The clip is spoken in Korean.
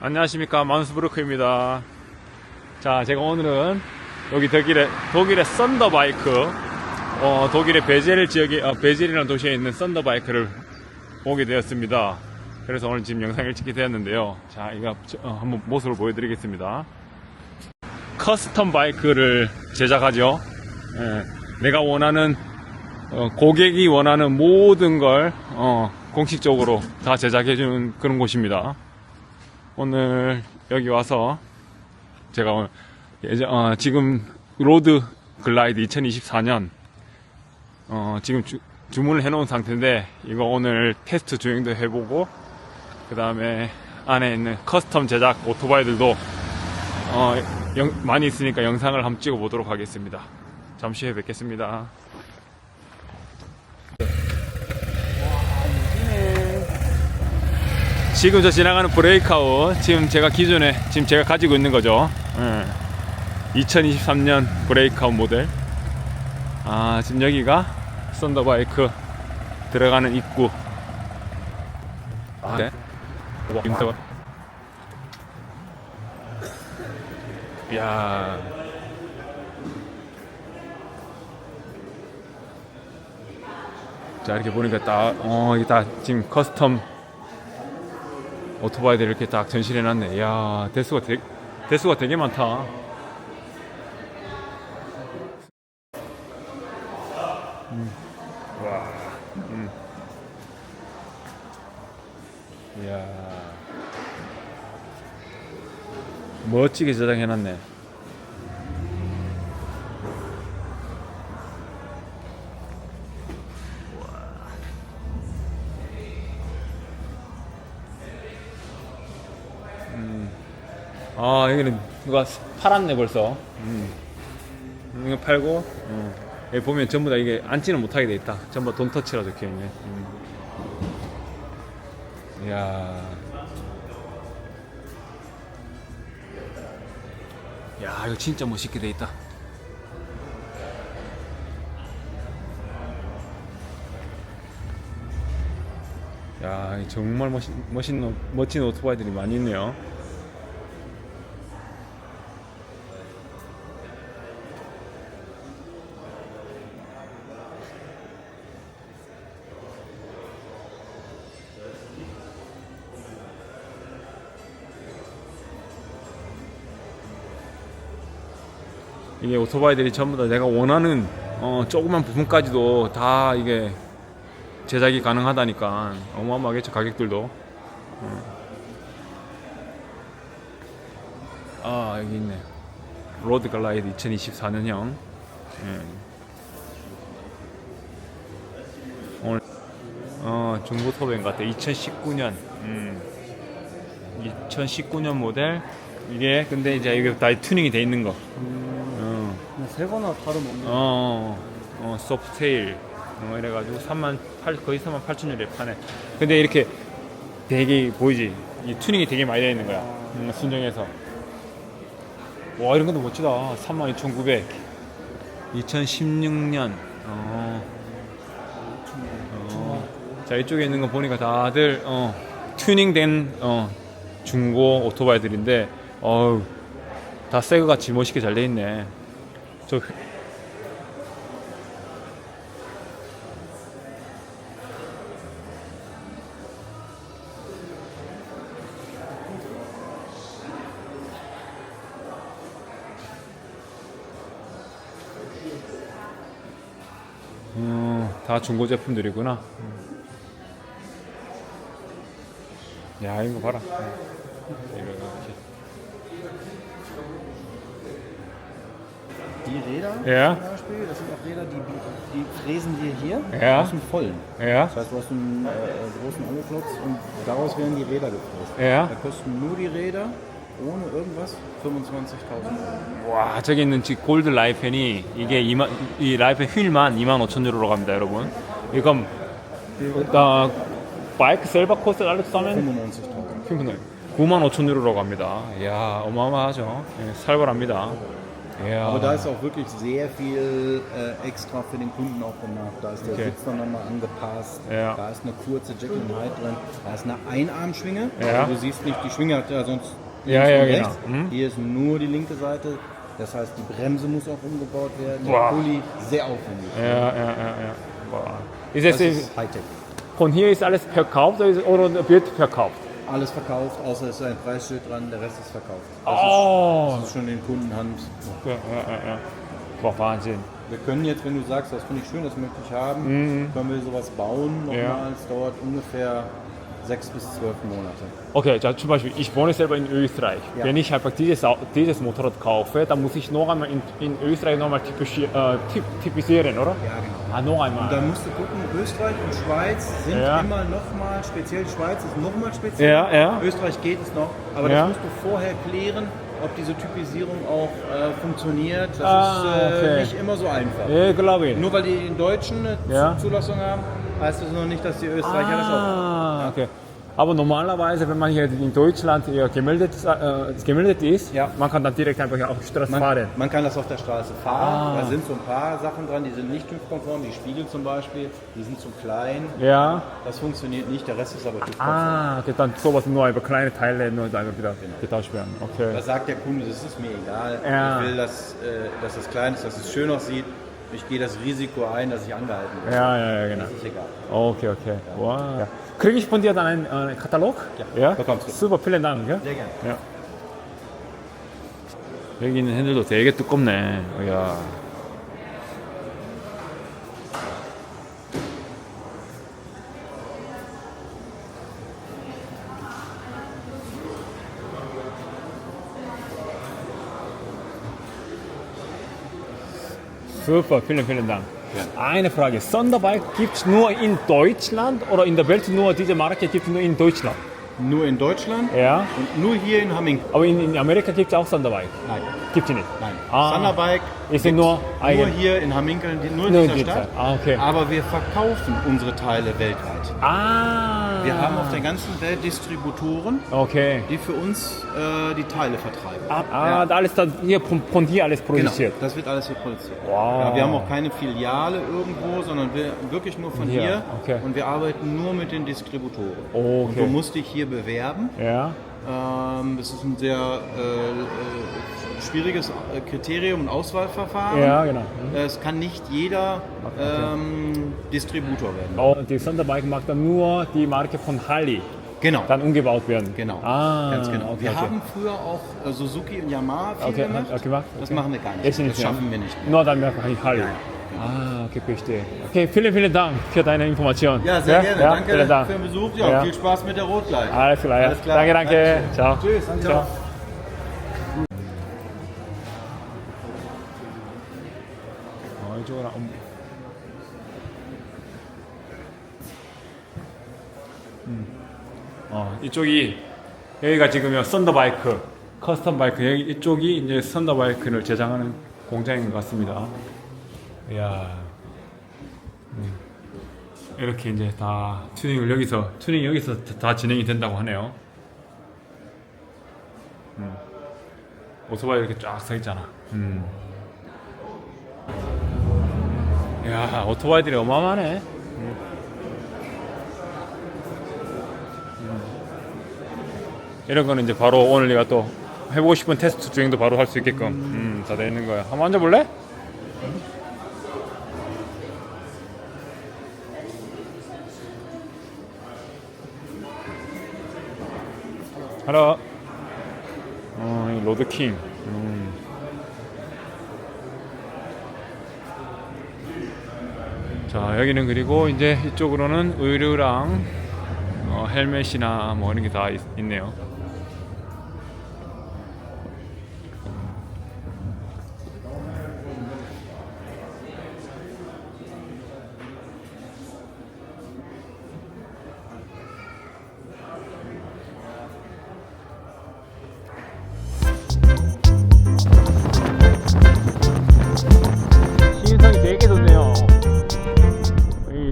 안녕하십니까. 마운스브루크입니다. 자 제가 오늘은 여기 독일의 독일의 썬더바이크 어, 독일의 베젤 지역에 어, 베젤이라는 도시에 있는 썬더바이크를 보게 되었습니다. 그래서 오늘 지금 영상을 찍게 되었는데요. 자 이거 저- 어, 한번 모습을 보여드리겠습니다. 커스텀 바이크를 제작하죠. 예, 내가 원하는 어, 고객이 원하는 모든 걸 어, 공식적으로 다 제작해 주는 그런 곳입니다. 오늘 여기 와서 제가 오늘 예전, 어, 지금 로드 글라이드 2024년 어, 지금 주, 주문을 해놓은 상태인데 이거 오늘 테스트 주행도 해보고 그 다음에 안에 있는 커스텀 제작 오토바이들도 어, 영- 많이 있으니까 영상을 한번 찍어보도록 하겠습니다. 잠시 후에 뵙겠습니다. 지금 저 지나가는 브레이크아웃 지금 제가 기존에 지금 제가 가지고 있는 거죠. 예. 2023년 브레이크아웃 모델. 아 지금 여기가 썬더바이크 들어가는 입구. 아, 네. 야. 자 이렇게 보니까 딱어 이게 다 지금 커스텀 오토바이들 이렇게 딱 전시해 놨네. 이야, 대수가 되게, 대수가 되게 많다. 음, 와, 음. 이야. 멋지게 저장해 놨네. 아, 여기는 누가 팔았네 벌써. 음. 이거 팔고, 어. 여기 보면 전부 다 이게 앉지는 못하게 돼 있다. 전부 돈 터치라 적혀 있네. 음. 이야. 야, 이거 진짜 멋있게 돼 있다. 야, 정말 멋있, 멋있는, 멋진 오토바이들이 많이 있네요. 이게 오토바이들이 전부 다 내가 원하는 어, 조그만 부품까지도 다 이게 제작이 가능하다니까 어마어마하겠죠 가격들도. 음. 아 여기 있네. 로드 글라이드 2024년형. 오늘 어 중고 토벤 같아. 2019년. 음. 2019년 모델. 이게 근데 이제 이게 다 튜닝이 돼 있는 거 새거나 다름없네. 어, 어, 소프테일 어, 이래가지고 3만 8 거의 3만 8천 유리에 파네. 근데 이렇게 되게 보이지? 이 튜닝이 되게 많이 되어 있는 거야. 음, 순정해서. 와 이런 것도 멋지다. 3만 2,900. 2016년. 어. 어. 자 이쪽에 있는 거 보니까 다들 어, 튜닝된 어, 중고 오토바이들인데 어우 다 새거 같이 멋있게 잘 돼 있네. 저 음, 다 중고 제품들이구나. 야, 이거 봐라. 이렇게. Die Räder Ja. zum Beispiel, das sind auch Räder, die, die fräsen dir hier Ja. aus dem Vollen. Ja, Das heißt, du hast einen äh, großen Angelklotz und daraus werden die Räder gefräst. ja. Da kosten nur die Räder ohne irgendwas 25.000 Euro. 와, 저기 있는 지 골드 라이펜이 이게 2만, 이 라이펜 휠만 2만 5천 유로로 갑니다, 여러분. 이건, 나, 바이크 셀바 코스 알렉스 싸면 95.000. 9만 5천 유로로 갑니다. 이야, 어마어마하죠. 예, 살벌합니다. Ja. Aber da ist auch wirklich sehr viel äh, extra für den Kunden auch gemacht. Da ist der Okay. Sitz dann nochmal angepasst. Ja. Da ist eine kurze Jekyll and Hyde drin. Da ist eine Einarmschwinge. Ja. Also du siehst nicht, die Schwinge hat ja sonst Ja, links ja, und genau. rechts. Mhm. Hier ist nur die linke Seite. Das heißt, die Bremse muss auch umgebaut werden. Der Boah. Pulli, sehr aufwendig. Ja, ja, ja, ja. Boah. Ist Das ist Hightech. von hier ist alles verkauft oder wird verkauft? Alles verkauft, außer es ist ein Preisschild dran, der Rest ist verkauft. Das, Oh. ist, das ist schon in Kundenhand. Ja, ja, ja. Boah, Wahnsinn. Wir können jetzt, wenn du sagst, das finde ich schön, das möchte ich haben, können wir sowas bauen Mhm. Ja. dauert ungefähr sechs bis zwölf Monate. Okay, ja, zum Beispiel, ich wohne selber in Österreich. Ja. Wenn ich einfach dieses, dieses Motorrad kaufe, dann muss ich noch einmal in, in Österreich nochmal typisch, äh, typ, typisieren, oder? Ja, genau. Ah, noch Und einmal. dann musst du gucken, Österreich und Schweiz sind Ja. immer nochmal speziell. Schweiz ist nochmal speziell. Ja, ja. Österreich geht es noch, aber das musst du vorher klären, ob diese Typisierung auch äh, funktioniert. Das Ah, ist äh, okay. nicht immer so einfach. Ja, glaube ich. Nur weil die in Deutschen eine. Zulassung haben, heißt das noch nicht, dass die Österreicher das auch haben. Ah, okay. Aber normalerweise, wenn man hier in Deutschland hier gemeldet, äh, gemeldet ist, Ja. man kann dann direkt einfach auf die Straße Man, fahren. man kann das auf der Straße fahren. Ah. Da sind so ein paar Sachen dran, die sind nicht TÜV-konform. Die Spiegel zum Beispiel, die sind zu klein. Ja. Das funktioniert nicht, der Rest ist aber TÜV-konform. Ah, okay, dann sowas nur über kleine Teile nur einfach wieder getauscht werden. Okay. Da sagt der Kunde, das ist mir egal. Ja. Ich will, dass, äh, dass es klein ist, dass es schön aussieht Ich gehe das Risiko ein, dass ich angehalten werde. Ja, ja, ja, genau. Das ist egal. Okay, okay. Wow. Kriege ich von dir dann einen äh, Katalog? Ja, bekommst du. Super, vielen Dank. Ja? Sehr gerne. 야. 여기 있는 핸들도 되게 두껍네. 야. Super, vielen, vielen Dank. Eine Frage. Sonderbike gibt es nur in Deutschland oder in der Welt nur diese Marke gibt es nur in Deutschland? Nur in Deutschland Ja. und nur hier in Hamming. Aber in, in Amerika gibt es auch Sonderbike? Nein, Gibt es nicht? nein. Ah. Thunderbike Ist nur nur hier in Hamminkeln, nur in Nur dieser. Stadt. Ah, okay. Aber wir verkaufen unsere Teile weltweit. Ah. Wir haben auf der ganzen Welt Distributoren, Okay. die für uns äh, die Teile vertreiben. Ah, da alles dann hier von, von hier alles Genau, produziert. das wird alles hier produziert. Wow. Ja, wir haben auch keine Filiale irgendwo, sondern wir wirklich nur von Hier, hier. okay. Und wir arbeiten nur mit den Distributoren. Okay. Und du musst dich hier bewerben. Ja. Ähm, das ist ein sehr äh, äh, schwieriges äh, Kriterium und Auswahlverfahren. Ja, genau. Äh, Es kann nicht jeder ähm, Distributor werden. Oh, die Sonderbike mag dann nur die Marke von Harley Genau. dann umgebaut werden. Genau, Ah, ganz genau. Okay, wir okay. haben früher auch äh, Suzuki und Yamaha viel Okay, gemacht. hat- gemacht? Das Okay. machen wir gar nicht. Jetzt nicht Das schaffen wir nicht mehr. Nur dann einfach Harley. Ja, Ah, okay, verstehe. Okay, vielen, vielen Dank für deine Information. Ja, sehr gerne. Danke vielen Dank. für den Besuch. Ja, Ja. viel Spaß mit der Rotlight. Alles klar, ja. Alles klar. Danke, danke. Dankeschön. Ciao. Tschüss. Ciao. 음. 어, 이쪽이 여기가 지금 썬더 바이크 커스텀 바이크 여기 이쪽이 이제 썬더 바이크를 제작하는 공장인 것 같습니다. 이야. 음. 이렇게 이제 다 튜닝을 여기서 튜닝 여기서 다 진행이 된다고 하네요. 음. 오토바이 이렇게 쫙 서 있잖아. 음. 야 오토바이들이 어마어마하네. 음. 이런 거는 이제 바로 오늘 내가 또 해보고 싶은 테스트 주행도 바로 할 수 있게끔 음, 다 되어 있는 거야. 한번 앉아볼래? 하라. 어, 이 로드킹. 음. 자, 여기는 그리고 이제 이쪽으로는 의류랑 어, 헬멧이나 뭐 이런 게 다 있네요.